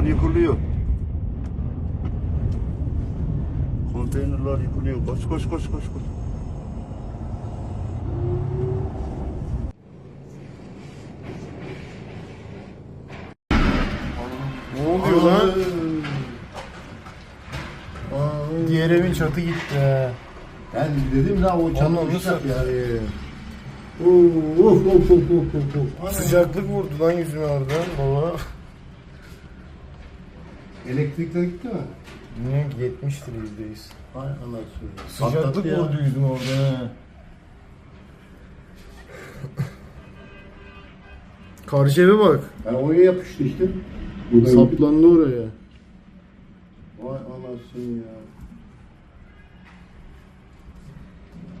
Konteynerlar yıkılıyor. Konteynerlar yıkılıyor. Koş koş koş koş koş. Ne oluyor lan? Diğer evin çatı gitti ha. Ben dedim daha o Onu çatlamışlar nasıl ya. Of of of of. Sıcaklık vurdu lan yüzüme orada baba. Elektrikler gitti mi? Niye 70'tir yüzdeyiz. Ay anasını. Sıcaklık vurdu yüzüme orada ha. Karşı eve bak. Ben oraya yapıştı işte. Saplandı oraya. Vay anasını ya.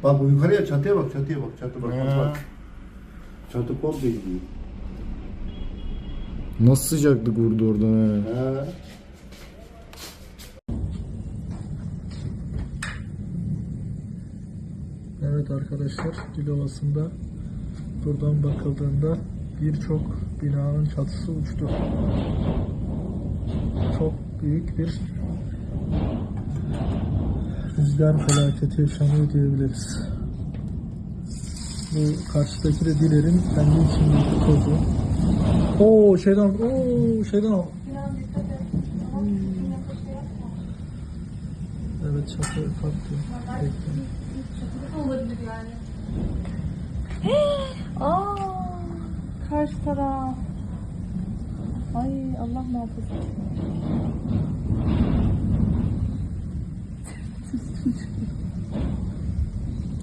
Bak bu yukarıya çatıya bak çatıya bak çatı bak bak Ha. bak. Çatı komple gidiyor. Nasıl sıcaklık vurdu oradan ha. Ha. Evet arkadaşlar Dilovası'nda buradan bakıldığında birçok binanın çatısı uçtu. Çok büyük bir rüzgar felaketi yaşanıyor diyebiliriz. Bu karşıdaki de Diler'in kendi içindeki tozu. Oo şeyden oo şeyden al. Evet çatı kalktı. Bekle. Karşı taraf. Ay Allah muhafaza.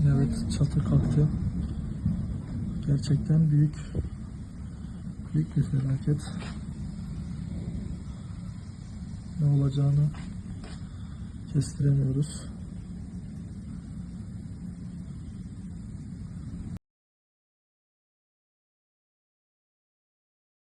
Evet çatı kalktı. Gerçekten büyük büyük bir felaket. Ne olacağını kestiremiyoruz.